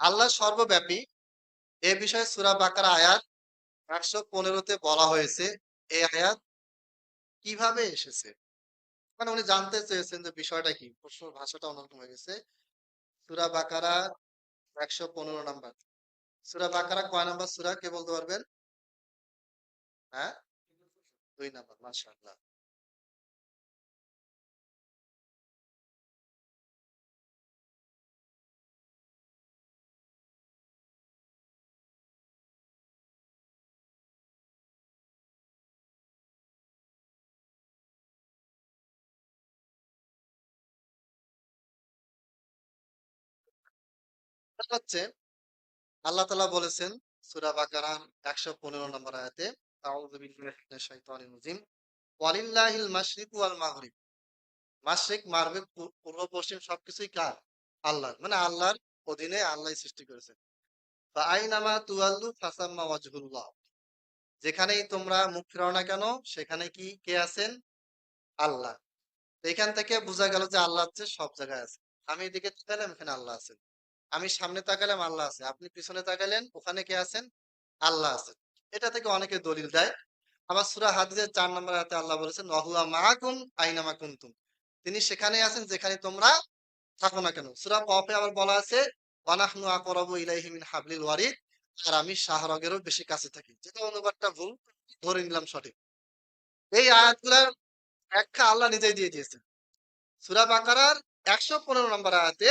আল্লাহ সর্বব্যাপী এ বিষয়ে সুরা বাকার আয়াত একশো পনেরোতে বলা হয়েছে এই আয়াত কীভাবে এসেছে? মানে উনি জানতে চেয়েছেন যে বিষয়টা কি? প্রশ্নের ভাষাটা অন্যরকম হয়ে গেছে। সুরা বাকারা ১১৫ নাম্বার। সুরা বাকারা কয় নাম্বার সুরা কে বলতে পারবেন? হ্যাঁ? দুই নাম্বার, মাশাআল্লাহ। হচ্ছে আল্লাহ তাআলা বলেছেন সূরা বাকারার ১১৫ নম্বর আয়াতে মানে আল্লাহর অধীনে আল্লাহই সৃষ্টি যেখানেই তোমরা মুখ ফেরাও না কেন, সেখানে কি কে আছেন? আল্লাহ। এখান থেকে বোঝা গেল যে আল্লাহ হচ্ছে সব জায়গায় আছে। আমি এদিকে এখানে আল্লাহ আছেন। আমি সামনে তাকালাম আল্লাহ আছে। আপনি পিছনে তাকালেন ওখানে কে আছেন? আল্লাহ আছেন এটা থেকে অনেকে দলিল দেয়। আবার সূরা হাদিসের ৪ নম্বর আয়াতে আল্লাহ বলেছেন ওয়াহুয়া মাআকুম আইনামা কুনতুম? তিনি সেখানে আছেন, যেখানে তোমরা থাকো না কেন। সূরা কফে আবার বলা আছে ওয়ানাহনু আকরাবু ইলাইহি হাবলিল ওয়ারিদ। আর আমি শাহরগেরও বেশি কাছে থাকি। যেটা অনুবাদটা ভুল, ধরে নিলাম সঠিক। এই আয়াতগুলোর ব্যাখ্যা আল্লাহ নিজেই দিয়ে দিয়েছেন। সূরা বাকারার ১১৫ নম্বর আয়াতে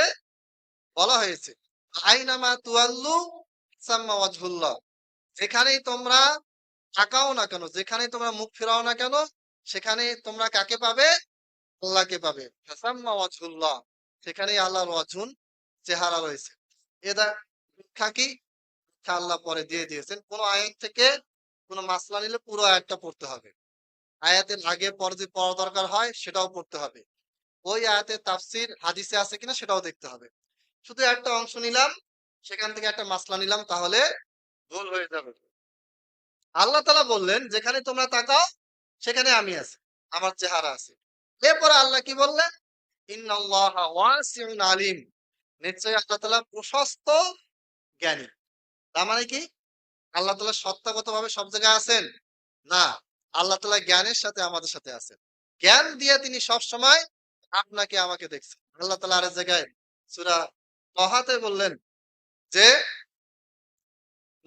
বলা হয়েছে, আইনামা তুয়াল্লু সাম্মা ওয়াজহুল্লাহ। যেখানেই তোমরা তাকাও না কেন, যেখানেই তোমরা মুখ ফেরাও না কেন, সেখানে তোমরা কাকে পাবে? আল্লাহকে পাবে। ফাসাম্মা ওয়াজহুল্লাহ, সেখানেই আল্লাহর ওয়াজহুন চেহারা রয়েছে। এদা ব্যাখ্যা কি? ব্যাখ্যা আল্লাহ পরে দিয়ে দিয়েছেন। কোন আয়াত থেকে কোন মাসলা নিলে পুরো আয়াতটা পড়তে হবে। আয়াতের আগে পরে যে পড়া দরকার হয়, সেটাও পড়তে হবে। ওই আয়াতের তাফসির, হাদিসে আছে কিনা সেটাও দেখতে হবে। শুধু একটা অংশ নিলাম, সেখান থেকে একটা মাসলা নিলাম, তাহলে ভুল হয়ে যাবে। আল্লাহ তালা বললেন, যেখানে তোমরা তাকাও, সেখানে আমি আছি, আমার চেহারা আছে। এরপরে আল্লাহ কি বললেন? আলিম। নিশ্চয়ই আল্লাহ তালা প্রশস্ত জ্ঞানী। তার মানে কি? আল্লাহ তালা সত্তাগত ভাবে সব জায়গায় আছেন? না, আল্লাহ তালা জ্ঞানের সাথে আমাদের সাথে আছেন। জ্ঞান দিয়ে তিনি সব সময় আপনাকে, আমাকে দেখছেন। আল্লাহ তালা আরেক জায়গায় সুরা তহাতে বললেন যে,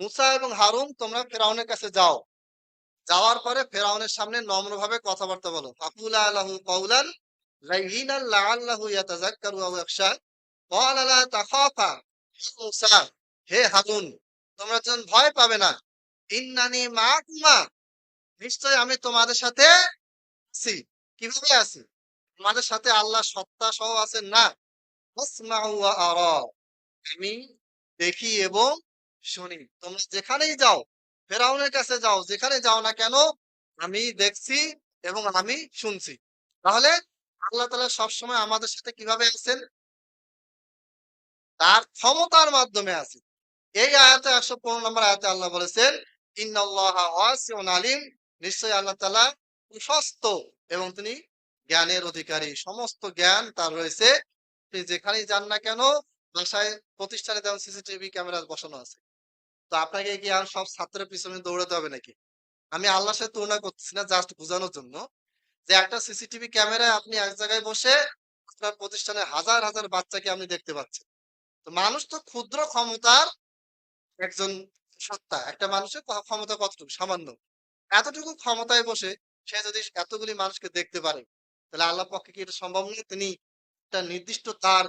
মুসা এবং হারুন, তোমরা ফেরাউনের কাছে যাও। যাওয়ার পরে ফেরাউনের সামনে নম্রভাবে কথাবার্তা বলো। আলাহু লাইহিনাল লাআল্লাহু ইয়াতাযাক্কারু আও লা তাখাফা মুসা, হে হারুন, তোমরা ভয় পাবে না। ইন্নানি মাকুমা, নিশ্চয় আমি তোমাদের সাথে আছি। কীভাবে আছি? তোমাদের সাথে আল্লাহ সত্তা সহ আছেন না? আমি দেখি এবং শুনি। তোমরা যেখানেই যাও, ফেরাউনের কাছে যাও, যেখানে যাও না কেন, আমি দেখছি এবং আমি শুনছি। তাহলে আল্লাহ তাআলা সবসময় আমাদের সাথে কীভাবে আছেন? তার ক্ষমতার মাধ্যমে আছে। এই আয়াতে একশো পনেরো নম্বর আয়াতে আল্লাহ বলেছেন নিশ্চয়ই আল্লাহ তালা প্রশস্ত এবং তিনি জ্ঞানের অধিকারী। সমস্ত জ্ঞান তার রয়েছে আপনি যেখানেই যান না কেন, বাসায় প্রতিষ্ঠানে যেমন সিসিটিভি ক্যামেরা বসানো আছে। তো আপনাকে কি আর সব ছাত্রের পিছনে দৌড়াতে হবে নাকি? আমি আল্লাহর সাথে তুলনা করতেছি না জাস্ট বোঝানোর জন্য যে একটা সিসিটিভি ক্যামেরায় আপনি এক জায়গায় বসে আপনার প্রতিষ্ঠানে হাজার হাজার বাচ্চাকে আপনি দেখতে পাচ্ছেন। তো মানুষ তো ক্ষুদ্র ক্ষমতার একজন সত্তা। একটা মানুষের ক্ষমতা কতটুকু? সামান্য। এতটুকু ক্ষমতায় বসে সে যদি এতগুলি মানুষকে দেখতে পারে, তাহলে আল্লাহ পক্ষে কি এটা সম্ভব নয়? তিনি একটা নির্দিষ্ট তার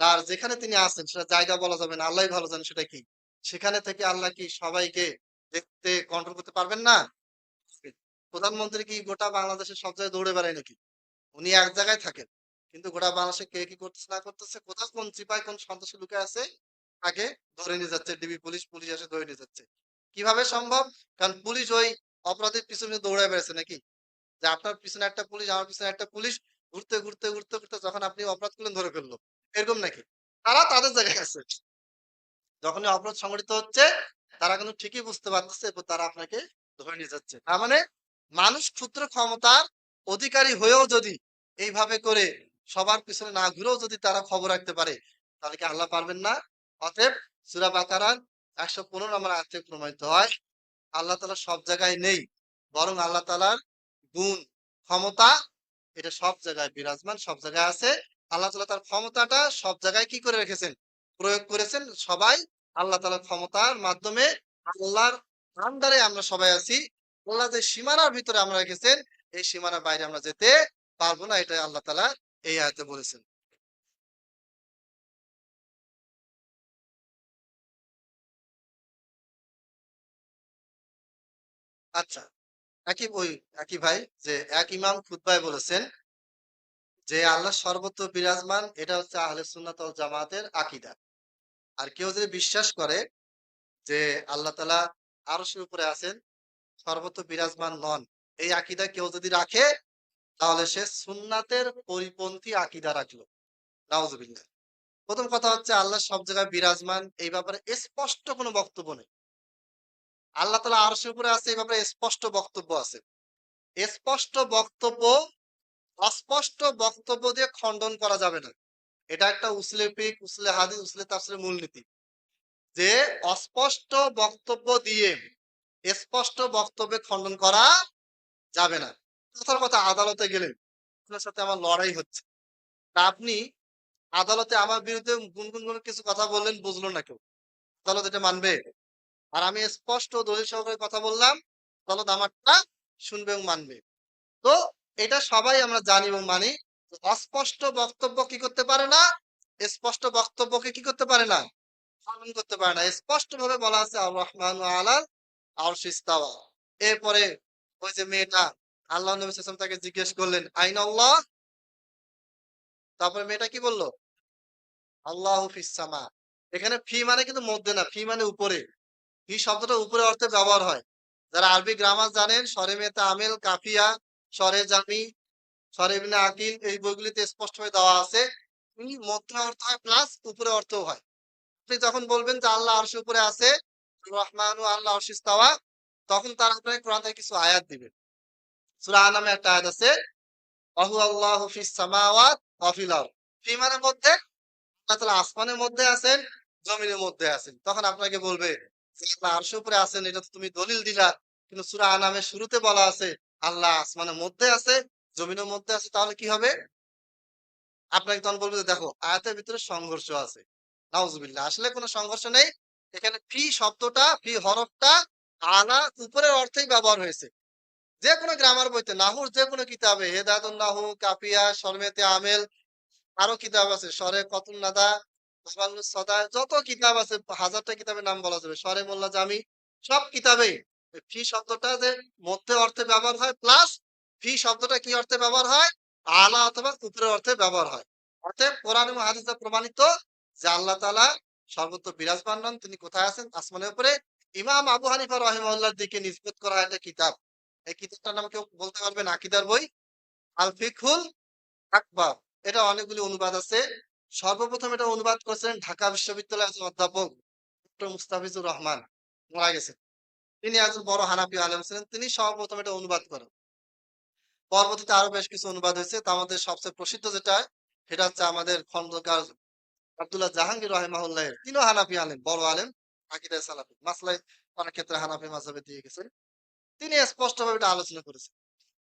তার যেখানে তিনি আছেন সেটা জায়গা বলা যাবে না আল্লাহ ভালো জানেন সেটা কি। সেখানে থেকে আল্লাহ কি সবাইকে দেখতে কন্ট্রোল করতে পারবেন না? প্রধানমন্ত্রী কি গোটা বাংলাদেশের সব জায়গায় দৌড়ে বেড়ায় নাকি? উনি এক জায়গায় থাকেন, কিন্তু গোটা বাংলাদেশে কে কি করতেছে, না করতেছে কোথাও কোন চিপায় কোন সন্ত্রাসী লুকে আছে তাকে ধরে নিয়ে যাচ্ছে, ডিবি পুলিশ পুলিশ এসে ধরে নিয়ে যাচ্ছে। কীভাবে সম্ভব? কারণ পুলিশ ওই অপরাধের পিছনে দৌড়ায় বেড়েছে নাকি? যে আপনার পিছনে একটা পুলিশ, আমার পিছনে একটা পুলিশ ঘুরতে ঘুরতে ঘুরতে ঘুরতে যখন আপনি অপরাধ করলেন ধরে ফেলল। এরকম নাকি? তারা তাদের জায়গায় আছে যখনই অপরাধ সংঘটিত হচ্ছে, তারা কিন্তু ঠিকই বুঝতে পারতেছে, এরপর তারা আপনাকে ধরে নিয়ে যাচ্ছে। তার মানে মানুষ ক্ষুদ্র ক্ষমতার অধিকারী হয়েও যদি এইভাবে করে সবার পিছনে না ঘুরেও যদি তারা খবর রাখতে পারে, তাহলে কি আল্লাহ পারবেন না? অতএব সূরা বাকারার ১১৫ নম্বর আয়াত প্রমাণিত হয়, আল্লাহ তালা সব জায়গায় নেই, বরং আল্লাহ তালার গুণ, ক্ষমতা এটা সব জায়গায় বিরাজমান, সব জায়গায় আছে। আল্লাহ তাআলা তার ক্ষমতাটা সব জায়গায় কি করে রেখেছেন? প্রয়োগ করেছেন সবাই। আল্লাহ তাআলার ক্ষমতার মাধ্যমে আল্লাহর আন্ডারে আমরা সবাই আছি। আল্লাহ যে সীমানার ভিতরে আমরা রেখেছেন, এই সীমানার বাইরে আমরা যেতে পারব না এটা আল্লাহ তালা এই আয়াতে বলেছেন। আচ্ছা। একই ওই একই ভাই যে এক ইমাম খুতবায় বলেছেন যে, আল্লাহ সর্বত্র বিরাজমান, এটা হচ্ছে আহলে জামাতের আকীদা। আর কেউ যদি বিশ্বাস করে যে, আল্লাহ তাআলা আরশের উপরে আছেন, সর্বত্র বিরাজমান নন, এই আকীদা কেউ যদি রাখে, তাহলে সে সুন্নাতের পরিপন্থী আকীদা রাখল। নাউজুবিল্লাহ। প্রথম কথা হচ্ছে, আল্লাহ সব জায়গায় বিরাজমান, এই ব্যাপারে স্পষ্ট কোনো বক্তব্য নেই। আল্লাহ তাআলা আরশের উপরে আছে এই ব্যাপারে স্পষ্ট বক্তব্য আছে। স্পষ্ট বক্তব্য, অস্পষ্ট বক্তব্য দিয়ে খণ্ডন করা যাবে না। এটা একটা উসলে ফিক, উসলে হাদিস, উসলে তাফসিরের মূলনীতি। যে অস্পষ্ট বক্তব্য দিয়ে স্পষ্ট বক্তব্যে খণ্ডন করা যাবে না। কথার কথা, আদালতে গেলেন আপনার সাথে আমার লড়াই হচ্ছে। তা আপনি আদালতে আমার বিরুদ্ধে গুনগুন কিছু কথা বললেন, বুঝলো না কেউ। আদালত এটা মানবে? আর আমি স্পষ্ট দলিল সহকারে কথা বললাম। আদালত আমারটা শুনবে এবং মানবে। তো এটা সবাই আমরা জানি এবং মানি অস্পষ্ট বক্তব্য কি করতে পারে না? স্পষ্ট বক্তব্যকে কি করতে পারে না? পালন করতে পারে না। স্পষ্ট ভাবে বলা আছে আর রহমান আলাল আর শিস্তাওয়া এরপরে ওই যে মেয়েটা, আল্লাহ নবী ওয়াসাল্লাম তাকে জিজ্ঞেস করলেন, আইন আল্লাহ? তারপরে মেয়েটা কি বলল, আল্লাহ ফিসামা এখানে ফি মানে কিন্তু মধ্যে না, ফি মানে উপরে। ফি শব্দটা উপরে অর্থে ব্যবহার হয়। যারা আরবি গ্রামার জানেন সরে মেতা আমেল, কাফিয়া সরে জামি সরে আকিল, এই বইগুলিতে স্পষ্টভাবে দেওয়া আছে। মধ্যে অর্থ হয় প্লাস উপরে অর্থও হয়। আপনি যখন বলবেন যে আল্লাহ আরশের উপরে আছে, রহমান ও আল্লাহ আরশিস্তাওয়া তখন তার আপনাকে কোরআন থেকে কিছু আয়াত দিবেন সূরা আনামে একটা আয়াত আছে, ওয়াহু আল্লাহ ফিস সামাওয়াত ওয়া ফিল আরদ। ফি মানে মধ্যে আসমানের মধ্যে আছেন, জমিনের মধ্যে আছেন। তখন আপনাকে বলবে আরশের উপরে আছেন এটা তো তুমি দলিল দিলা, কিন্তু সূরা আনামের শুরুতে বলা আছে, আল্লাহ আসমানের মধ্যে আছে, জমিনের মধ্যে আছে, তাহলে কি হবে? আপনাকে তখন বলবে দেখো, আয়াতের ভিতরে সংঘর্ষ আছে। নাউজুবিল্লাহ, আসলে কোনো সংঘর্ষ নেই। এখানে ফি শব্দটা, ফি হরফটা আলা উপরের অর্থেই ব্যবহার হয়েছে। যে কোনো গ্রামার বইতে, নাহুর যে কোনো কিতাবে হেদায়তুন নাহু কাফিয়া, শর্মেতে আমেল, আরও কিতাব আছে সরে কতুন নাদা যত কিতাব আছে, হাজারটা কিতাবের নাম বলা যাবে। সরে মোল্লা জামি সব কিতাবেই ফি শব্দটা যে মধ্যে অর্থে ব্যবহার হয় প্লাস ফি শব্দটা কি অর্থে ব্যবহার হয়? আলা অথবা উপরের অর্থে ব্যবহার হয়। অর্থাৎ কোরআন এবং হাদিসে প্রমাণিত যে আল্লাহ তাআলা সর্বত্র বিরাজমান নন, তিনি কোথায় আছেন? আসমানের উপরে। ইমাম আবু হানিফা রহিমাহুল্লাহর দিকে নিসবত করা একটা কিতাব। এই কিতাবটার নাম কেউ বলতে পারবেন আকিদার বই। আল ফিকহুল আকবার। এটা অনেকগুলি অনুবাদ আছে। সর্বপ্রথম এটা অনুবাদ করেছিলেন ঢাকা বিশ্ববিদ্যালয়ের একজন অধ্যাপক ডক্টর মুস্তাফিজুর রহমান। মারা গেছেন। তিনি একজন বড় হানাফি আলেম ছিলেন। তিনি সর্বপ্রথম এটা অনুবাদ করেন। পরবর্তীতে আরও বেশ কিছু অনুবাদ হয়েছে। তার মধ্যে সবচেয়ে প্রসিদ্ধ যেটা, সেটা হচ্ছে আমাদের খন্দকার আব্দুল্লাহ জাহাঙ্গীর রহিমাহুল্লাহ তিনিও হানাফি আলেম, বড় আলেম। আকিদায় সালাফি। মাসলাই অনেক ক্ষেত্রে হানাফি মাঝাবে দিয়ে গেছেন তিনি স্পষ্টভাবে এটা আলোচনা করেছেন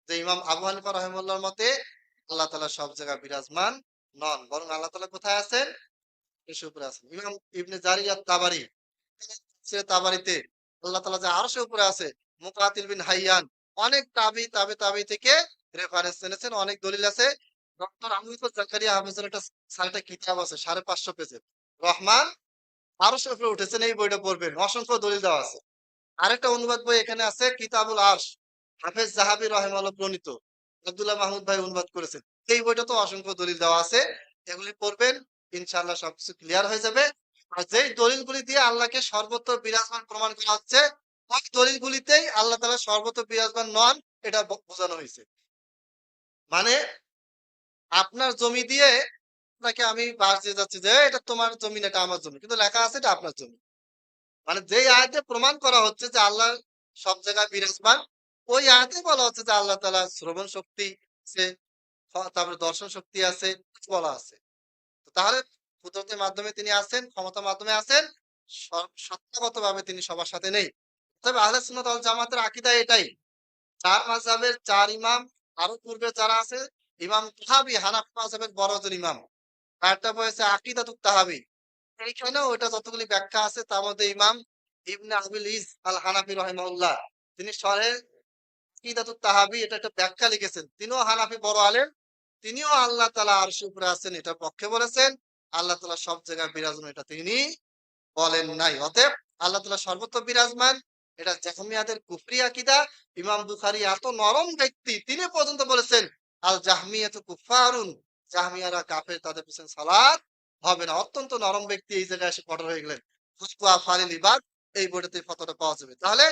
যে ইমাম আবু হানিফা রহিমুল্লাহর মতে আল্লাহ তাআলা সব জায়গায় বিরাজমান। নন, বরং আল্লাহ তাআলা কোথায় আছেন? উপরে আছেন। ইমাম ইবনে জারির তাবারি, সে তাবারিতে আল্লাহ তাআলা যে উপরে আছে, মুকাতিল বিন হাইয়ান, অনেক তাবি, তাবে, তাবি থেকে রেফারেন্স এনেছেন, অনেক দলিল আছে। ডক্টর আমিরুল জাকারিয়া আহমেদের একটা কিতাব আছে, সাড়ে পাঁচশো পেজের। রহমান আরশের উপরে উঠেছেন, এই বইটা পড়বেন, অসংখ্য দলিল দেওয়া আছে। আরেকটা অনুবাদ বই এখানে আছে, কিতাবুল আরশ, হাফেজ জাহাবি রহেমাল্লাহ প্রণীত। আব্দুল্লাহ মাহমুদ ভাই অনুবাদ করেছেন। এই বইটা তো অসংখ্য দলিল দেওয়া আছে। এগুলি পড়বেন, ইনশাআল্লাহ সবকিছু ক্লিয়ার হয়ে যাবে। আর যেই দলিলগুলি দিয়ে আল্লাহকে সর্বত্র বিরাজমান প্রমাণ করা হচ্ছে, ওই দলিলগুলিতেই আল্লাহ তাআলা সর্বত্র বিরাজমান নন, এটা বোঝানো হয়েছে। মানে আপনার জমি দিয়ে আপনাকে আমি বাস দিয়ে যাচ্ছি যে এটা তোমার জমি না, এটা আমার জমি। কিন্তু লেখা আছে এটা আপনার জমি। মানে যেই আয়াতে প্রমাণ করা হচ্ছে যে আল্লাহ সব জায়গায় বিরাজমান ওই আয়াতে বলা হচ্ছে যে আল্লাহ তাআলা শ্রবণ শক্তি আছে তারপরে দর্শন শক্তি আছে বলা আছে। তাহলে কুদরতের মাধ্যমে তিনি আছেন, ক্ষমতার মাধ্যমে আছেন ভাবে তিনি সবার সাথে নেই। তবে জামাতের আকীদা এটাই। চার মাযহাবের চার ইমাম, আরও পূর্বে যারা আছে, ইমাম তাহাবি, হানাফি মাযহাবের বড় জন ইমাম। একটা বলেছে আকিদাতুত তাহাবি। এইখানেও ওটা যতগুলি ব্যাখ্যা আছে, তার মধ্যে ইমাম ইবনে আবিল ইস আল হানাফি তিনি শরহে তাহাবি, এটা একটা ব্যাখ্যা লিখেছেন। তিনিও হানাফি বড় আলেম, তিনিও আল্লাহ তাআলা আরশের উপরে আছেন, এটা পক্ষে বলেছেন। আল্লাহ তাআলা সব জায়গায় বিরাজমান, এটা তিনি বলেন নাই। অতএব আল্লাহ তাআলা সর্বত্র বিরাজমান, এটা জাহমিয়াদের কুফরি আকিদা। ইমাম বুখারী এত নরম ব্যক্তি, তিনি পর্যন্ত বলেছেন, আল জাহমিয়াতু কুফারুন জাহমিয়ারা কাফের, তাদের পিছনে সালাত হবে না। অত্যন্ত নরম ব্যক্তি এই জায়গায় এসে হয়ে গেলেন। ফুসকুয়া ফালিল ইবাদ, এই ফতোটা পাওয়া যাবে। তাহলে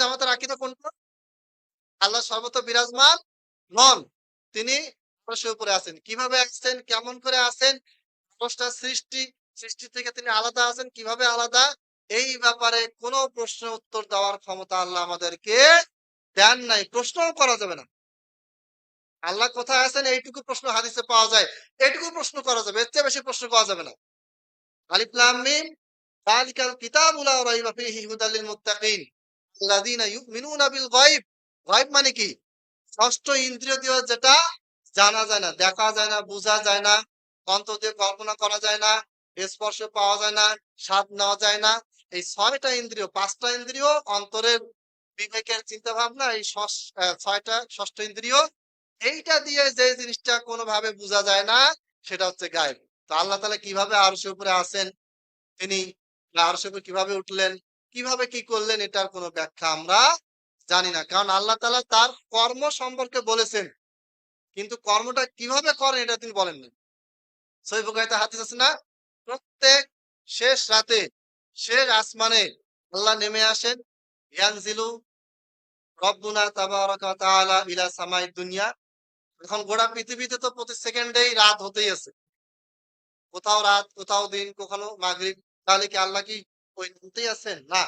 জামাতের আকীদা কোনটা? আল্লাহ সর্বত বিরাজমান নন। তিনি আরশের উপরে আছেন। কীভাবে আছেন? কেমন করে আছেন? আরশটা সৃষ্টি সৃষ্টি থেকে তিনি আলাদা আছেন। কীভাবে আলাদা? এই ব্যাপারে কোনো প্রশ্ন উত্তর দেওয়ার ক্ষমতা আল্লাহ আমাদেরকে দেন নাই। প্রশ্নও করা যাবে না। আল্লাহ কোথায় আছেন? এইটুকু প্রশ্ন হাদিসে পাওয়া যায়। এইটুকু প্রশ্ন করা যাবে। এর চেয়ে বেশি প্রশ্ন করা যাবে না। আলিফ লাম মিম। যালিকাল কিতাবু লা রাইবা ফীহি হুদাল লিল মুত্তাকিন। আল্লাযীনা ইউমিনুনা বিল গায়ব মানে কি? ষষ্ঠ ইন্দ্রিয় দিয়ে যেটা জানা যায় না, দেখা যায় না, বোঝা যায় না অন্তর দিয়ে কল্পনা করা যায় না, স্পর্শ পাওয়া যায় না, স্বাদ নেওয়া যায় না। এই ছয়টা ইন্দ্রিয়, পাঁচটা ইন্দ্রিয়, অন্তরের বিবেকের চিন্তা ভাবনা এই ছয়টা ষষ্ঠ ইন্দ্রিয়, এইটা দিয়ে যে জিনিসটা কোনোভাবে বোঝা যায় না, সেটা হচ্ছে গায়েব। তো আল্লাহ তাআলা কীভাবে আরশের উপরে আসেন তিনি আরশের উপরে কীভাবে উঠলেন? কীভাবে কি করলেন? এটার কোনো ব্যাখ্যা আমরা জানি না। কারণ আল্লাহ তাআলা তার কর্ম সম্পর্কে বলেছেন। কিন্তু কর্মটা কীভাবে করেন এটা তিনি বলেননি বুখারীতে হাদিস আছে না, প্রত্যেক শেষ রাতে, শেষ আসমানে আল্লাহ নেমে আসেন, ইয়ানজিলু রব্বুনা তাবারাকা ইলা সামাই দুনিয়া। এখন গোটা পৃথিবীতে তো প্রতি সেকেন্ডেই রাত হতেই আছে। কোথাও রাত, কোথাও দিন, কখনো মাগরিব, তাহলে কি আল্লাহ কি ওই আছেন? না।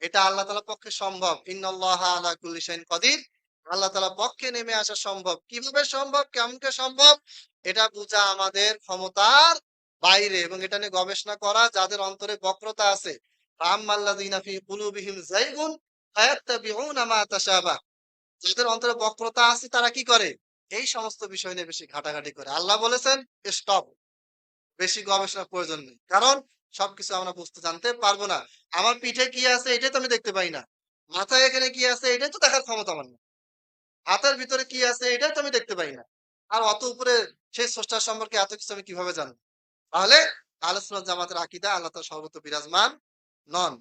এটা আল্লাহ তাআলার পক্ষে সম্ভব। ইন্নাল্লাহা আলা কুল্লি কদির। আল্লাহ তাআলার পক্ষে নেমে আসা সম্ভব। কীভাবে সম্ভব? কেমন করে সম্ভব? এটা বোঝা আমাদের ক্ষমতার বাইরে এবং এটা নিয়ে গবেষণা করা যাদের অন্তরে বক্রতা আছে। যাদের অন্তরে বক্রতা আছে তারা কি করে? এই সমস্ত বিষয় নিয়ে বেশি ঘাটাঘাটি করে। আল্লাহ বলেছেন, স্টপ। বেশি গবেষণার প্রয়োজন নেই। কারণ সবকিছু আমরা বুঝতে জানতে পারব না। আমার পিঠে কি আছে এটাই তো আমি দেখতে পাই না। মাথায় এখানে কি আছে এটাই তো দেখার ক্ষমতা আমার না হাতের ভিতরে কি আছে এটাই তো আমি দেখতে পাই না। আর অত উপরে সেই স্রষ্টার সম্পর্কে এত কিছু আমি কীভাবে জানব? তাহলে আলোচনা জামাতের আকিদা আল্লাহ সর্বত সর্বত্র বিরাজমান নন।